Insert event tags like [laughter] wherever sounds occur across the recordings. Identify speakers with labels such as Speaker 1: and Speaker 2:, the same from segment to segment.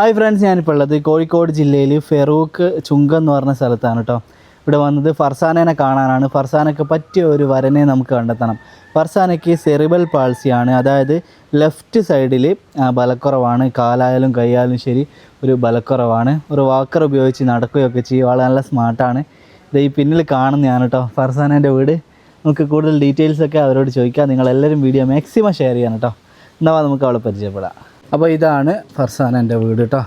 Speaker 1: Hi friends ഞാനിപ്പോൾ ഉള്ളത് കോഴിക്കോട് ജില്ലയിൽ ഫെറൂക്ക് ചുങ്കം എന്ന് പറഞ്ഞ സ്ഥലത്താണ് കേട്ടോ ഇവിടെ വന്നത് ഫർസാനേനെ കാണാനാണ്. ഫർസാനയ്ക്ക് പറ്റിയ ഒരു വരനെ നമുക്ക് കണ്ടെത്തണം. ഫർസാനയ്ക്ക് സെറിബൽ പാൾസിയാണ്. അതായത് ലെഫ്റ്റ് സൈഡിൽ ബലക്കുറവാണ്. കാലായാലും കൈയായാലും ശരി ഒരു ബലക്കുറവാണ്. ഒരു വാക്കർ ഉപയോഗിച്ച് നടക്കുകയൊക്കെ ചെയ്യും. ആൾ നല്ല സ്മാർട്ടാണ്. ഇത് ഈ പിന്നിൽ കാണുന്നതാണ് കേട്ടോ ഫർസാനേന്റെ വീട്. നമുക്ക് കൂടുതൽ ഡീറ്റെയിൽസൊക്കെ അവരോട് ചോദിക്കാം. നിങ്ങളെല്ലാവരും വീഡിയോ മാക്സിമം ഷെയർ ചെയ്യണം കേട്ടോ എന്നാൽ നമുക്ക് അവളെ പരിചയപ്പെടാം. അപ്പോൾ ഇതാണ് ഫർസാനന്റെ വീട് കേട്ടോ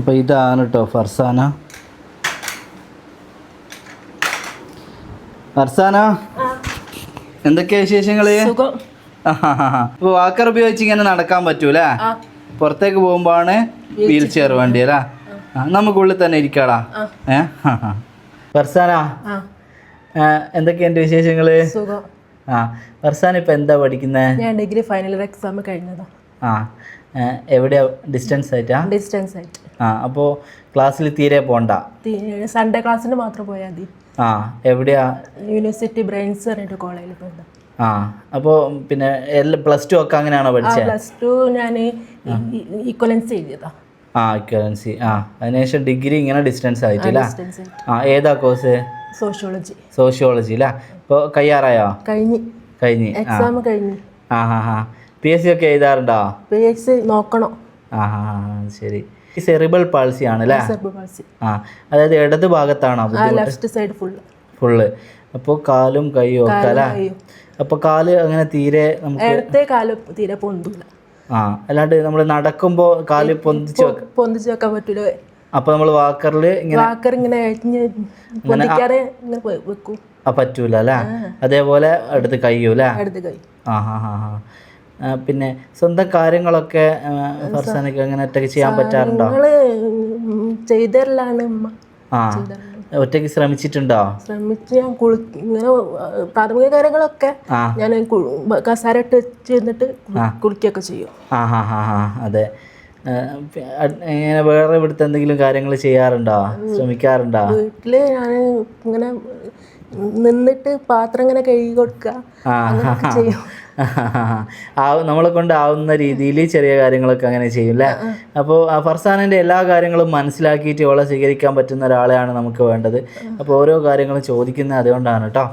Speaker 1: അപ്പോൾ ഇതാണ് കേട്ടോ ഫർസാന. ഫർസാന എന്തൊക്കെയാ വിശേഷങ്ങൾ?
Speaker 2: സുഖം.
Speaker 1: അപ്പോൾ വാക്കർ ഉപയോഗിച്ച് ഇങ്ങനെ നടക്കാൻ പറ്റൂലേ? പുറത്തേക്ക് പോകുമ്പോഴാണ് വീൽ ചെയർ വേണ്ടി അല്ലേ നമുക്കുള്ളിൽ തന്നെ ഇരിക്കാടാ. ഏ? ഫർസാന എന്തൊക്കെയുണ്ട് വിശേഷങ്ങൾ?
Speaker 2: സുഖം.
Speaker 1: ആ ഫർസാൻ ഇപ്പൊ എന്താ പഠിക്കുന്നേ?
Speaker 2: ഞാൻ ഡിഗ്രി ഫൈനൽ ഇയർ എക്സാം കഴിഞ്ഞതാ.
Speaker 1: ആ എവിടെയാ? ഡിസ്റ്റൻസ് ആയിട്ടാ?
Speaker 2: ഡിസ്റ്റൻസ് ആയിട്ട്.
Speaker 1: ആ അപ്പോൾ ക്ലാസ്സിൽ തീരെ പോണ്ട?
Speaker 2: സൺഡേ ക്ലാസ്സിന് മാത്രം പോയാൽ മതി.
Speaker 1: ആ എവിടെയാ?
Speaker 2: യൂണിവേഴ്സിറ്റി ബ്രെയിൻസ് പറഞ്ഞിട്ട് കോളേജിൽ പോയത്.
Speaker 1: ആ. അപ്പോൾ പിന്നെ പ്ലസ് ടു ഒക്കെ അങ്ങനെയാണോ പഠിച്ചത്
Speaker 2: പ്ലസ് ടു ഞാൻ ഈക്വലൻസ് എഴുതിയതാ.
Speaker 1: ആ ഇക്വലൻസി ആ. അതിനുശേഷം ഡിഗ്രി ഇങ്ങനെ ഡിസ്റ്റൻസ് ആയിട്ടില്ല?
Speaker 2: ആയിട്ട്.
Speaker 1: ആ ഏതാ കോഴ്സ്?
Speaker 2: സോഷ്യോളജി
Speaker 1: സോഷ്യോളജി അല്ലേ ഇപ്പോൾ കയ്യാറായോ?
Speaker 2: കഴിഞ്ഞു.
Speaker 1: കഴിഞ്ഞു.
Speaker 2: എക്സാം കഴിഞ്ഞ്.
Speaker 1: ആ ഹാ ഹാ. പി എസ് സി ഒക്കെ എഴുതാറുണ്ടോ?
Speaker 2: പി എച്ച് നോക്കണം.
Speaker 1: ആ ഹാ ശരി. സെറിബൽ പാൾസി ആണ് അല്ലേ ആ അതായത് ഇടത് ഭാഗത്താണോ
Speaker 2: ലെഫ്റ്റ് സൈഡ് ഫുള്ള്
Speaker 1: ഫുള്ള് അപ്പോൾ കാലും കൈയും ഒക്കെ അല്ലേ
Speaker 2: കൈയും.
Speaker 1: അപ്പോൾ കാൽ അങ്ങനെ തീരെ നമുക്ക്
Speaker 2: ഇടത്തെ കാൽ തീരെ പൊന്തില്ല
Speaker 1: ആ അല്ലാണ്ട് നമ്മൾ നടക്കുമ്പോ കാൽ പൊന്തിച്ച് വെക്ക
Speaker 2: പൊന്തിച്ച് വെക്കാൻ പറ്റൂല.
Speaker 1: അപ്പൊ നമ്മൾ വാക്കറിൽ ഇങ്ങനെ
Speaker 2: വാക്കർ ഇങ്ങനെ പൊന്തിക്കാതെ ഇങ്ങനെ വെക്കും.
Speaker 1: ആ പറ്റൂല അല്ലേ? അതേപോലെ അടുത്ത് കഴിയൂ അല്ലേ?
Speaker 2: അടുത്ത് കൈ
Speaker 1: ആ ഹാ ഹാ ഹാ. പിന്നെ സ്വന്തം കാര്യങ്ങളൊക്കെ ഫർസാനൊക്കെ അങ്ങനെ ഒറ്റയ്ക്ക് ചെയ്യാൻ പറ്റാറുണ്ടോ?
Speaker 2: ചെയ്തരലാണ്
Speaker 1: ആ. ഒറ്റയ്ക്ക് ശ്രമിച്ചിട്ടുണ്ടോ?
Speaker 2: ശ്രമിച്ച് ഞാൻ കുളി ഇങ്ങനെ പ്രാഥമിക കാര്യങ്ങളൊക്കെ ഞാൻ കസാര ഇട്ട് ചെന്നിട്ട് കുളിക്കുകയൊക്കെ ചെയ്യും.
Speaker 1: ആ ഹാ ഹാ ഹാ അതെ. ഇങ്ങനെ വേറെ ഇവിടുത്തെ എന്തെങ്കിലും കാര്യങ്ങൾ ചെയ്യാറുണ്ടോ? ശ്രമിക്കാറുണ്ടോ?
Speaker 2: വീട്ടിൽ ഞാൻ ഇങ്ങനെ നിന്നിട്ട് പാത്രം ഇങ്ങനെ കഴുകി കൊടുക്കുക അങ്ങനെയൊക്കെ ചെയ്യും.
Speaker 1: ആ നമ്മളെ കൊണ്ട് ആവുന്ന രീതിയിൽ ചെറിയ കാര്യങ്ങളൊക്കെ അങ്ങനെ ചെയ്യും അല്ലേ അപ്പോൾ ഫർസാനിന്റെ എല്ലാ കാര്യങ്ങളും മനസ്സിലാക്കിയിട്ട് ഇവളെ സ്വീകരിക്കാൻ പറ്റുന്ന ഒരാളെയാണ് നമുക്ക് വേണ്ടത്. അപ്പോൾ ഓരോ കാര്യങ്ങളും ചോദിക്കുന്നത് അതുകൊണ്ടാണ് കേട്ടോ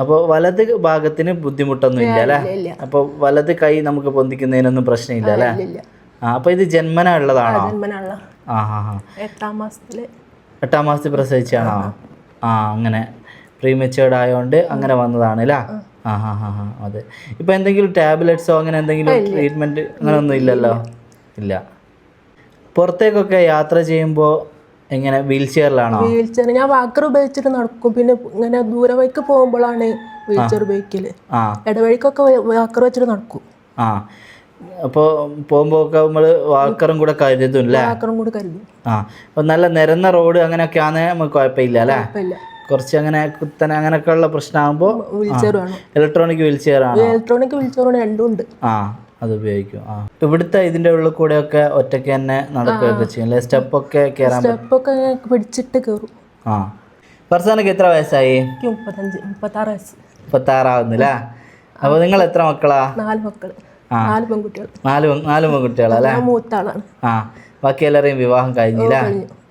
Speaker 1: അപ്പോൾ വലത് ഭാഗത്തിന് ബുദ്ധിമുട്ടൊന്നും ഇല്ല അല്ലേ അപ്പോൾ വലത് കൈ നമുക്ക് പൊന്തിക്കുന്നതിനൊന്നും പ്രശ്നമില്ല അല്ലേ ആ അപ്പോൾ ഇത് ജന്മന ഉള്ളതാണോ ആ ഹാ
Speaker 2: എട്ടാം മാസത്തിൽ
Speaker 1: എട്ടാം മാസത്തിൽ പ്രസവിച്ചാണോ ആ അങ്ങനെ. പ്രീമെച്ചേർഡ് ആയതുകൊണ്ട് അങ്ങനെ വന്നതാണ് അല്ലേ ആ ഹാ ഹാ ഹാ അതെ. ഇപ്പം എന്തെങ്കിലും ടാബ്ലറ്റ്സോ അങ്ങനെ എന്തെങ്കിലും ട്രീറ്റ്മെന്റ് അങ്ങനെ ഒന്നും ഇല്ലല്ലോ? ഇല്ല. പുറത്തേക്കൊക്കെ യാത്ര ചെയ്യുമ്പോൾ എങ്ങനെ വീൽ ചെയറിലാണോ?
Speaker 2: Wheel chair. ഞാൻ വാക്കർ ഉപയോഗിച്ചിട്ട് നടക്കും. പിന്നെ ഇങ്ങനെ ദൂരെ വഴിക്ക് പോകുമ്പോഴാണ് വീൽ ചെയർ ഉപയോഗിക്കൽ.
Speaker 1: ആ.
Speaker 2: ഇടവഴിക്കൊക്കെ വാക്കർ വെച്ചിട്ട് നടക്കും.
Speaker 1: ആ. അപ്പോൾ പോകുമ്പോൾ ഒക്കെ നമ്മൾ വാക്കറും കൂടെ കരുതും അല്ലേ
Speaker 2: വാക്കറും കൂടെ കരുതും.
Speaker 1: ആ. നല്ല നിരന്ന റോഡ് അങ്ങനെയൊക്കെ ആണെങ്കിൽ നമുക്ക് കുഴപ്പമില്ല അല്ലേ കുറച്ച് അങ്ങനെ കുത്തന അങ്ങനെയൊക്കെ ഉള്ള പ്രശ്നമാകുമ്പോൾ ഇലക്ട്രോണിക് വീൽ ചെയർ ആണ്?
Speaker 2: ഇലക്ട്രോണിക് വീൽ ചെയർ രണ്ടും ഉണ്ട്.
Speaker 1: ആ അത് ഉപയോഗിക്കും. ആ ഇവിടുത്തെ ഇതിന്റെ ഉള്ളിൽ കൂടെ ഒക്കെ ഒറ്റയ്ക്ക് തന്നെ നടക്കുകയൊക്കെ ചെയ്യും അല്ലെ? സ്റ്റെപ്പൊക്കെ കയറാൻ
Speaker 2: സ്റ്റെപ്പൊക്കെ പിടിച്ചിട്ട് കയറും
Speaker 1: ആ. ഫർസാനക്ക് എത്ര വയസ്സായി?
Speaker 2: മുപ്പത്തഞ്ച് മുപ്പത്താറ് വയസ്സ്.
Speaker 1: മുപ്പത്താറാവുന്നില്ലേ? അപ്പോൾ നിങ്ങൾ എത്ര മക്കളാ?
Speaker 2: നാല് മക്കൾ.
Speaker 1: ആ.
Speaker 2: നാല് പെൺകുട്ടികൾ
Speaker 1: നാല് നാല് പെൺകുട്ടികളല്ലേ
Speaker 2: ഞാൻ മൂത്ത
Speaker 1: ആ. ബാക്കി എല്ലാവരെയും വിവാഹം കഴിഞ്ഞില്ല?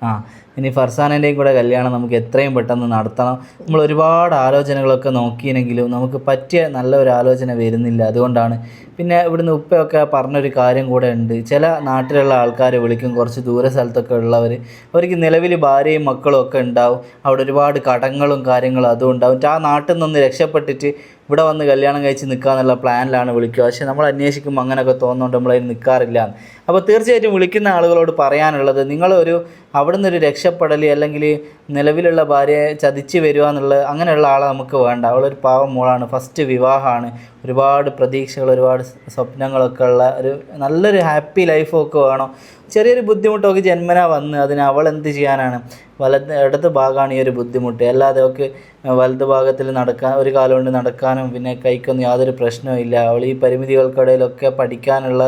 Speaker 1: ആ. ഇനി ഫർസാനന്റെയും കൂടെ കല്യാണം നമുക്ക് എത്രയും പെട്ടെന്ന് നടത്തണം. നമ്മൾ ഒരുപാട് ആലോചനകളൊക്കെ നോക്കിയെങ്കിലും നമുക്ക് പറ്റിയ നല്ല ഒരു ആലോചന വരുന്നില്ല. അതുകൊണ്ടാണ്. പിന്നെ ഇവിടുന്ന് ഉപ്പയൊക്കെ പറഞ്ഞൊരു കാര്യം കൂടെ ഉണ്ട്. ചില നാട്ടിലുള്ള ആൾക്കാരെ വിളിക്കും. കുറച്ച് ദൂര സ്ഥലത്തൊക്കെ ഉള്ളവർ അവർക്ക് നിലവിൽ ഭാര്യയും മക്കളും ഒക്കെ ഉണ്ടാവും. അവിടെ ഒരുപാട് കടങ്ങളും കാര്യങ്ങളും അതും ഉണ്ടാവും. ആ നാട്ടിൽ നിന്ന് രക്ഷപ്പെട്ടിട്ട് ഇവിടെ വന്ന് കല്യാണം കഴിച്ച് നിൽക്കുക എന്നുള്ള പ്ലാനിലാണ് വിളിക്കുക. പക്ഷേ നമ്മൾ അന്വേഷിക്കുമ്പോൾ അങ്ങനെയൊക്കെ തോന്നുന്നുണ്ട്. നമ്മളതിന് നിൽക്കാറില്ല അപ്പോൾ തീർച്ചയായിട്ടും വിളിക്കുന്ന ആളുകളോട് പറയാനുള്ളത് നിങ്ങളൊരു അവിടെ നിന്നൊരു രക്ഷപ്പെടൽ അല്ലെങ്കിൽ നിലവിലുള്ള ഭാര്യയെ ചതിച്ച് വരിക എന്നുള്ള അങ്ങനെയുള്ള ആളെ നമുക്ക് വേണ്ട. അവളൊരു പാവം മോളാണ്. ഫസ്റ്റ് വിവാഹമാണ്. ഒരുപാട് പ്രതീക്ഷകൾ ഒരുപാട് സ്വപ്നങ്ങളൊക്കെ ഉള്ള ഒരു നല്ലൊരു ഹാപ്പി ലൈഫൊക്കെ വേണം. ചെറിയൊരു ബുദ്ധിമുട്ടൊക്കെ ജന്മന വന്ന് അതിന് അവൾ എന്ത് ചെയ്യാനാണ്? വലത് ഇടത് ഭാഗമാണ് ഈ ഒരു ബുദ്ധിമുട്ട്. അല്ലാതെ ഒക്കെ വലത് ഭാഗത്തിൽ നടക്കാൻ ഒരു കാലം കൊണ്ട് നടക്കാനും പിന്നെ കൈക്കൊന്നും യാതൊരു പ്രശ്നവും ഇല്ല. അവൾ ഈ പരിമിതികൾക്കിടയിലൊക്കെ പഠിക്കാനുള്ള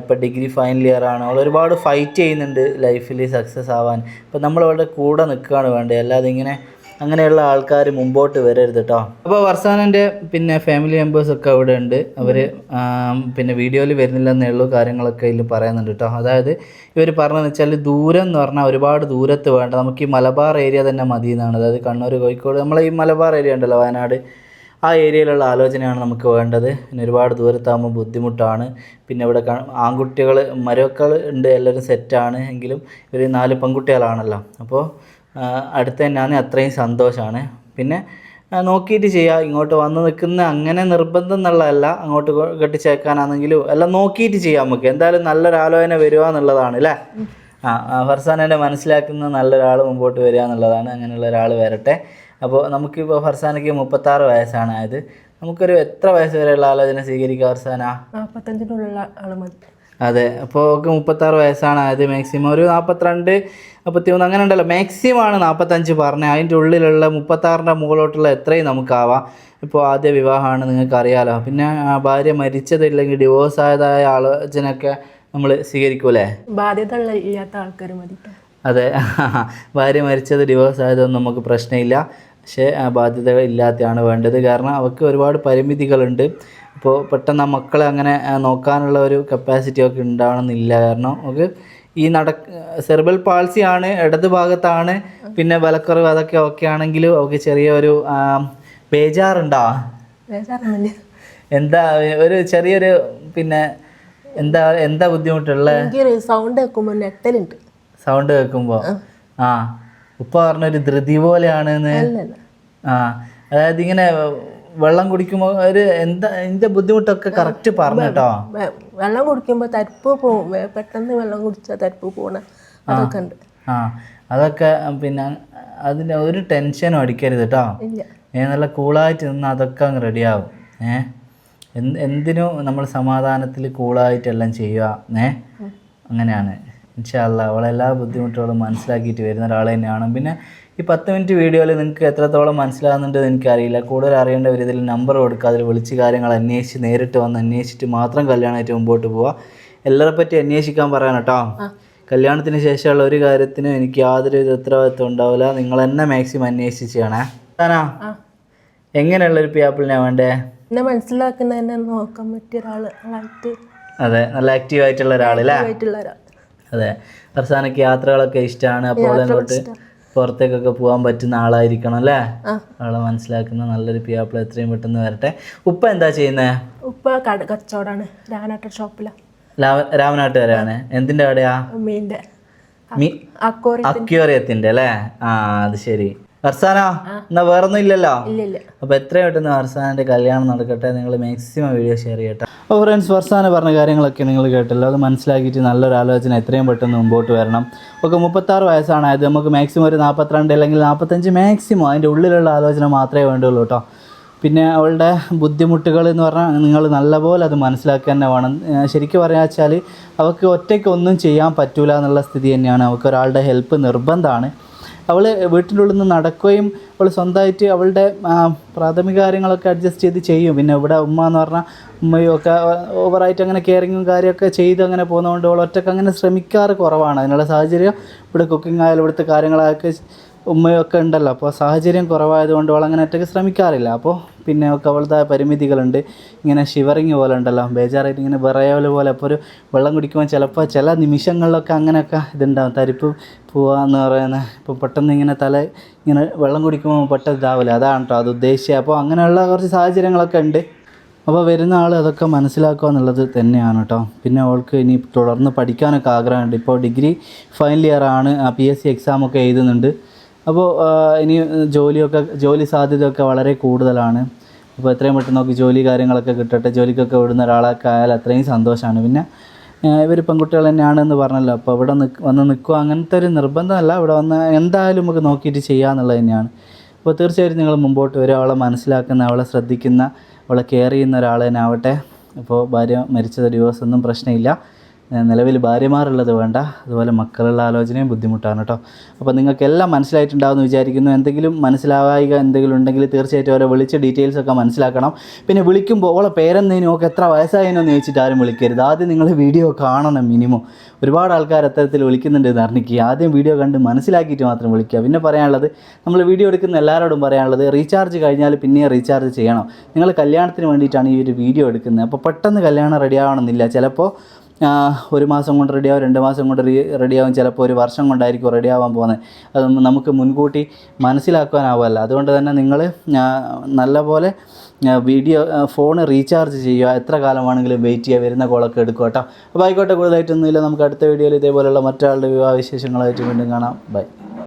Speaker 1: ഇപ്പോൾ ഡിഗ്രി ഫൈനൽ ഇയർ ആണ്. അവൾ ഒരുപാട് ഫൈറ്റ് ചെയ്യുന്നുണ്ട് ലൈഫിൽ സക്സസ് ആവാൻ. അപ്പോൾ നമ്മൾ അവളുടെ കൂടെ നിൽക്കുകയാണ് വേണ്ടത്. അല്ലാതെ ഇങ്ങനെ അങ്ങനെയുള്ള ആൾക്കാർ മുമ്പോട്ട് വരരുത് കേട്ടോ അപ്പോൾ വർസാനന്റെ പിന്നെ ഫാമിലി മെമ്പേഴ്സൊക്കെ അവിടെ ഉണ്ട്. അവർ പിന്നെ വീഡിയോയിൽ വരുന്നില്ല എന്നുള്ള കാര്യങ്ങളൊക്കെ ഇതിൽ പറയുന്നുണ്ട് കേട്ടോ അതായത് ഇവർ പറഞ്ഞതെന്ന് വെച്ചാൽ ദൂരം എന്ന് പറഞ്ഞാൽ ഒരുപാട് ദൂരത്ത് വേണ്ട. നമുക്ക് ഈ മലബാർ ഏരിയ തന്നെ മതി എന്നാണ് അതായത് കണ്ണൂർ കോഴിക്കോട് നമ്മളെ ഈ മലബാർ ഏരിയ ഉണ്ടല്ലോ വയനാട്. ആ ഏരിയയിലുള്ള ആലോചനയാണ് നമുക്ക് വേണ്ടത്. പിന്നെ ഒരുപാട് ദൂരത്താകുമ്പോൾ ബുദ്ധിമുട്ടാണ്. പിന്നെ ഇവിടെ ആൺകുട്ടികൾ മരമക്കൾ ഉണ്ട് എല്ലാവരും സെറ്റാണ് എങ്കിലും ഇവർ നാല് പെൺകുട്ടികളാണല്ലോ. അപ്പോൾ അടുത്ത് തന്നെയാണ് അത്രയും സന്തോഷമാണ് പിന്നെ നോക്കിയിട്ട് ചെയ്യുക ഇങ്ങോട്ട് വന്ന് നിൽക്കുന്ന അങ്ങനെ നിർബന്ധം എന്നുള്ളതല്ല. അങ്ങോട്ട് കെട്ടിച്ചേക്കാനാണെങ്കിലും എല്ലാം നോക്കിയിട്ട് ചെയ്യാം നമുക്ക്. എന്തായാലും നല്ലൊരു ആലോചന വരിക എന്നുള്ളതാണ് അല്ലേ? ആ ഫർസാൻ എന്നെ മനസ്സിലാക്കുന്ന നല്ലൊരാൾ മുമ്പോട്ട് വരിക എന്നുള്ളതാണ്. അങ്ങനെയുള്ള ഒരാൾ വരട്ടെ. അപ്പോൾ നമുക്കിപ്പോൾ ഫർസാനയ്ക്ക് മുപ്പത്താറ് വയസ്സാണ് ആയത്. നമുക്കൊരു എത്ര വയസ്സ് വരെയുള്ള ആലോചന സ്വീകരിക്കുക ഫർസാന?
Speaker 2: നാൽപ്പത്തഞ്ചിനുള്ള മതി.
Speaker 1: അതെ അപ്പോൾ ഒക്കെ മുപ്പത്താറ് വയസ്സാണ് ആയത് മാക്സിമം. ഒരു നാൽപ്പത്തിരണ്ട് മുപ്പത്തിമൂന്ന് അങ്ങനെ ഉണ്ടല്ലോ. മാക്സിമം ആണ് നാൽപ്പത്തഞ്ച് പറഞ്ഞത്. അതിന്റെ ഉള്ളിലുള്ള മുപ്പത്താറിന്റെ മുകളിലോട്ടുള്ള എത്രയും നമുക്കാവാം. ഇപ്പോൾ ആദ്യ വിവാഹമാണ് നിങ്ങൾക്ക് അറിയാലോ പിന്നെ ഭാര്യ മരിച്ചതില്ലെങ്കിൽ ഡിവോഴ്സ് ആയതായ ആലോചനയൊക്കെ നമ്മൾ സ്വീകരിക്കൂലേ?
Speaker 2: ബാധ്യത ഇല്ലാത്ത ആൾക്കാർ മതി
Speaker 1: അതെ [laughs] ഭാര്യ മരിച്ചത് ഡിവോഴ്സ് ആയതൊന്നും നമുക്ക് പ്രശ്നമില്ല. പക്ഷേ ആ ബാധ്യതകൾ ഇല്ലാത്തതാണ് വേണ്ടത്. കാരണം അവർക്ക് ഒരുപാട് പരിമിതികളുണ്ട്. അപ്പോൾ പെട്ടെന്ന് ആ മക്കളെ അങ്ങനെ നോക്കാനുള്ള ഒരു കപ്പാസിറ്റി ഒക്കെ ഉണ്ടാവണമെന്നില്ല. കാരണം നമുക്ക് ഈ നട സെർബൽ പാൾസി ആണ് ഇടത് ഭാഗത്താണ് പിന്നെ ബലക്കുറവ് അതൊക്കെ ഓക്കെ ആണെങ്കിലും അവർക്ക് ചെറിയൊരു ബേജാറുണ്ടോ? എന്താ ഒരു ചെറിയൊരു പിന്നെ എന്താ എന്താ ബുദ്ധിമുട്ടുള്ള?
Speaker 2: സൗണ്ട് കേൾക്കുമ്പോൾ നെട്ടലുണ്ട്
Speaker 1: സൗണ്ട് കേൾക്കുമ്പോൾ ആ. ഉപ്പ പറഞ്ഞൊരു ധൃതി പോലെയാണെന്ന്. ആ അതായത് ഇങ്ങനെ വെള്ളം കുടിക്കുമ്പോൾ ഒരു എന്താ എന്റെ ബുദ്ധിമുട്ടൊക്കെ കറക്റ്റ് പറഞ്ഞു കേട്ടോ
Speaker 2: വെള്ളം കുടിക്കുമ്പോൾ തരിപ്പ് പോകും പെട്ടെന്ന് വെള്ളം കുടിച്ചാൽ തരിപ്പ് പോണ അതൊക്കെ ഉണ്ട്.
Speaker 1: ആ അതൊക്കെ പിന്നെ അതിന് ഒരു ടെൻഷനും അടിക്കരുത് കേട്ടോ നല്ല കൂളായിട്ട് നിന്ന് അതൊക്കെ അങ്ങ് റെഡിയാവും. ഏ എന്ത് എന്തിനും നമ്മൾ സമാധാനത്തിൽ കൂളായിട്ടെല്ലാം ചെയ്യുക. ഏ അങ്ങനെയാണ്. ഇൻഷാല്ല അവളെല്ലാ ബുദ്ധിമുട്ടുകളും മനസ്സിലാക്കിയിട്ട് വരുന്ന ഒരാൾ തന്നെയാണ്. പിന്നെ ഈ പത്ത് മിനിറ്റ് വീഡിയോയിൽ നിങ്ങൾക്ക് എത്രത്തോളം മനസ്സിലാകുന്നുണ്ടെന്ന് എനിക്കറിയില്ല. കൂടുതൽ അറിയേണ്ടവർ ഇതിൽ നമ്പർ കൊടുക്കുക അതിൽ വിളിച്ച് കാര്യങ്ങൾ അന്വേഷിച്ച് നേരിട്ട് വന്ന് അന്വേഷിച്ചിട്ട് മാത്രം കല്യാണമായിട്ട് മുമ്പോട്ട് പോവുക. എല്ലാവരെ പറ്റി അന്വേഷിക്കാൻ പറയാൻ കേട്ടോ. കല്യാണത്തിന് ശേഷമുള്ള ഒരു കാര്യത്തിനും എനിക്ക് യാതൊരു ഉത്തരവാദിത്വം ഉണ്ടാവില്ല. നിങ്ങൾ തന്നെ മാക്സിമം അന്വേഷിച്ച് ചെയ്യണേ. താനാ?
Speaker 2: എങ്ങനെയുള്ള
Speaker 1: എങ്ങനെയുള്ളൊരു പിയാപ്പിളിനാ വേണ്ടേ?
Speaker 2: എന്നെ മനസ്സിലാക്കുന്നതന്നെ നോക്കാൻ പറ്റിയ
Speaker 1: അതെ നല്ല ആക്റ്റീവ് ആയിട്ടുള്ള ഒരാളല്ലേ
Speaker 2: ആയിട്ടുള്ള ഒരാൾ
Speaker 1: അതെ. ഫർസാനക്ക് യാത്രകളൊക്കെ ഇഷ്ടമാണ് അപ്പോൾ അങ്ങോട്ട് പുറത്തേക്കൊക്കെ പോകാൻ പറ്റുന്ന ആളായിരിക്കണം അല്ലേ? അവളെ മനസ്സിലാക്കുന്ന നല്ലൊരു പിയാപ്പിള എത്രയും പെട്ടെന്ന് വരട്ടെ. ഉപ്പ എന്താ ചെയ്യുന്നേ?
Speaker 2: ഉപ്പ കച്ചവടാണ്. രാമനാട്ട ഷോപ്പില.
Speaker 1: രാമനാട്ടുകാരാണ്. എന്തിന്റെ അവിടെയാ
Speaker 2: മീന്റെ
Speaker 1: മീ
Speaker 2: അക്കോറി
Speaker 1: അക്യൂറിയത്തിന്റെ അല്ലേ? ആ അത് ശരി. ഫർസാനോ എന്നാ വേറൊന്നും ഇല്ലല്ലോ? അപ്പൊ എത്രയും പെട്ടെന്ന് അർസാനന്റെ കല്യാണം നടക്കട്ടെ. നിങ്ങൾ മാക്സിമം വീഡിയോ ഷെയർ ചെയ്യട്ടെ. അപ്പോൾ ഫ്രണ്ട്സ് വർസാന പറഞ്ഞ കാര്യങ്ങളൊക്കെ നിങ്ങൾ കേട്ടല്ലോ. അത് മനസ്സിലാക്കിയിട്ട് നല്ലൊരു ആലോചന എത്രയും പെട്ടെന്ന് മുമ്പോട്ട് വരണം. ഒക്കെ മുപ്പത്താറ് വയസ്സാണ് അത് നമുക്ക് മാക്സിമം ഒരു നാൽപ്പത്തിരണ്ട് അല്ലെങ്കിൽ നാൽപ്പത്തഞ്ച് മാക്സിമം അതിന്റെ ഉള്ളിലുള്ള ആലോചന മാത്രമേ വേണ്ടുള്ളൂ കേട്ടോ. പിന്നെ അവളുടെ ബുദ്ധിമുട്ടുകൾ എന്ന് പറഞ്ഞാൽ നിങ്ങൾ നല്ലപോലെ അത് മനസ്സിലാക്കുക തന്നെ വേണം. ശരിക്കും പറയാ വെച്ചാൽ അവൾക്ക് ഒറ്റയ്ക്ക് ഒന്നും ചെയ്യാൻ പറ്റൂല എന്നുള്ള സ്ഥിതി തന്നെയാണ്. അവൾക്ക് ഒരാളുടെ ഹെൽപ്പ് നിർബന്ധമാണ്. അവൾ വീട്ടിന്റെ ഉള്ളിൽ നിന്ന് നടക്കുകയും അവൾ സ്വന്തമായിട്ട് അവളുടെ പ്രാഥമിക കാര്യങ്ങളൊക്കെ അഡ്ജസ്റ്റ് ചെയ്ത് ചെയ്യും. പിന്നെ ഇവിടെ ഉമ്മ എന്ന് പറഞ്ഞാൽ ഉമ്മയും ഒക്കെ ഓവറായിട്ട് അങ്ങനെ കെയറിങ്ങും കാര്യമൊക്കെ ചെയ്ത് അങ്ങനെ പോകുന്നതുകൊണ്ട് അവൾ ഒറ്റയ്ക്ക് അങ്ങനെ ശ്രമിക്കാറ് കുറവാണ്. അതിനുള്ള സാഹചര്യം ഇവിടെ കുക്കിംഗ് ആയാലും ഇവിടുത്തെ കാര്യങ്ങളൊക്കെ ഉമ്മയൊക്കെ ഉണ്ടല്ലോ. അപ്പോൾ സാഹചര്യം കുറവായതുകൊണ്ട് അവൾ അങ്ങനെ ഒറ്റയ്ക്ക് ശ്രമിക്കാറില്ല. അപ്പോൾ പിന്നെ ഒക്കെ അവളുടെ പരിമിതികളുണ്ട്. ഇങ്ങനെ ഷിവറിങ് പോലെ ഉണ്ടല്ലോ. ബേജാറായിട്ട് ഇങ്ങനെ വിറയൽ പോലെ. അപ്പോൾ ഒരു വെള്ളം കുടിക്കുമ്പോൾ ചിലപ്പോൾ ചില നിമിഷങ്ങളിലൊക്കെ അങ്ങനെയൊക്കെ ഇതുണ്ടാവും. തരിപ്പ് പോവാന്ന് പറയുന്നത് ഇപ്പോൾ പെട്ടെന്ന് ഇങ്ങനെ തല ഇങ്ങനെ വെള്ളം കുടിക്കുമ്പോൾ പെട്ടെന്ന് ഇതാവില്ല. അതാണ് കേട്ടോ അത് ഉദ്ദേശിച്ചത്. അപ്പോൾ അങ്ങനെയുള്ള കുറച്ച് സാഹചര്യങ്ങളൊക്കെ ഉണ്ട്. അപ്പോൾ വരുന്ന ആൾ അതൊക്കെ മനസ്സിലാക്കുക എന്നുള്ളത് തന്നെയാണ് കേട്ടോ പിന്നെ അവൾക്ക് ഇനി തുടർന്ന് പഠിക്കാനൊക്കെ ആഗ്രഹമുണ്ട്. ഇപ്പോൾ ഡിഗ്രി ഫൈനൽ ഇയർ ആണ്. പി എസ് സി എക്സാമൊക്കെ എഴുതുന്നുണ്ട്. അപ്പോൾ ഇനി ജോലിയൊക്കെ ജോലി സാധ്യതയൊക്കെ വളരെ കൂടുതലാണ്. അപ്പോൾ എത്രയും പെട്ടെന്ന് നോക്കി ജോലി കാര്യങ്ങളൊക്കെ കിട്ടട്ടെ ജോലിക്കൊക്കെ വിടുന്ന ഒരാളൊക്കെ ആയാൽ അത്രയും സന്തോഷമാണ്. പിന്നെ ഇവർ പെൺകുട്ടികൾ തന്നെയാണെന്ന് പറഞ്ഞല്ലോ അപ്പോൾ ഇവിടെ നിൽക്ക് വന്ന് നിൽക്കുക അങ്ങനത്തെ ഒരു നിർബന്ധമല്ല. ഇവിടെ വന്ന് എന്തായാലും നമുക്ക് നോക്കിയിട്ട് ചെയ്യാന്നുള്ളത് തന്നെയാണ്. അപ്പോൾ തീർച്ചയായിട്ടും നിങ്ങൾ മുമ്പോട്ട് വരും അവളെ മനസ്സിലാക്കുന്ന അവളെ ശ്രദ്ധിക്കുന്ന അവളെ കെയർ ചെയ്യുന്ന ഒരാൾ തന്നെ ആവട്ടെ. ഇപ്പോൾ ഭാര്യ മരിച്ചത് ഡിവോഴ്സ് ഒന്നും പ്രശ്നമില്ല. നിലവിൽ ഭാര്യമാരുള്ളത് വേണ്ട. അതുപോലെ മക്കളുള്ള ആലോചനയും ബുദ്ധിമുട്ടാണ് കേട്ടോ. അപ്പോൾ നിങ്ങൾക്കെല്ലാം മനസ്സിലായിട്ടുണ്ടാവുമെന്ന് വിചാരിക്കുന്നു. എന്തെങ്കിലും മനസ്സിലാവായിക എന്തെങ്കിലും ഉണ്ടെങ്കിൽ തീർച്ചയായിട്ടും അവരെ വിളിച്ച് ഡീറ്റെയിൽസ് ഒക്കെ മനസ്സിലാക്കണം. പിന്നെ വിളിക്കുമ്പോൾ ഓളെ പേരെന്നതിനും ഒക്കെ എത്ര വയസ്സായതിനോ എന്ന് ചോദിച്ചിട്ട് ആരും വിളിക്കരുത്. ആദ്യം നിങ്ങൾ വീഡിയോ കാണണം മിനിമം ഒരുപാട് ആൾക്കാർ അത്തരത്തിൽ വിളിക്കുന്നുണ്ട് എന്ന് അറിഞ്ഞിക്കുക ആദ്യം വീഡിയോ കണ്ട് മനസ്സിലാക്കിയിട്ട് മാത്രം വിളിക്കുക. പിന്നെ പറയാനുള്ളത് നമ്മൾ വീഡിയോ എടുക്കുന്ന എല്ലാവരോടും പറയാനുള്ളത് റീചാർജ് കഴിഞ്ഞാൽ പിന്നെ റീചാർജ് ചെയ്യണം. നിങ്ങൾ കല്യാണത്തിന് വേണ്ടിയിട്ടാണ് ഈ ഒരു വീഡിയോ എടുക്കുന്നത്. അപ്പോൾ പെട്ടെന്ന് കല്യാണം റെഡി ആവണമെന്നില്ല. ചിലപ്പോൾ ഒരു മാസം കൊണ്ട് റെഡിയാവും രണ്ട് മാസം കൊണ്ട് റെഡിയാവും ചിലപ്പോൾ ഒരു വർഷം കൊണ്ടായിരിക്കും റെഡിയാവാൻ പോകുന്നത്. അതൊന്നും നമുക്ക് മുൻകൂട്ടി മനസ്സിലാക്കാനാവുമല്ല അതുകൊണ്ട് തന്നെ നിങ്ങൾ നല്ലപോലെ വീഡിയോ ഫോൺ റീചാർജ് ചെയ്യുക. എത്ര കാലം വേണമെങ്കിലും വെയിറ്റ് ചെയ്യുക. വരുന്ന കോളൊക്കെ എടുക്കുക കേട്ടോ. അപ്പോൾ ആയിക്കോട്ടെ. കൂടുതലായിട്ടൊന്നുമില്ല. നമുക്ക് അടുത്ത വീഡിയോയിൽ ഇതേപോലെയുള്ള മറ്റാളുടെ വിവാഹ വിശേഷങ്ങളായിട്ട് വീണ്ടും കാണാം. ബൈ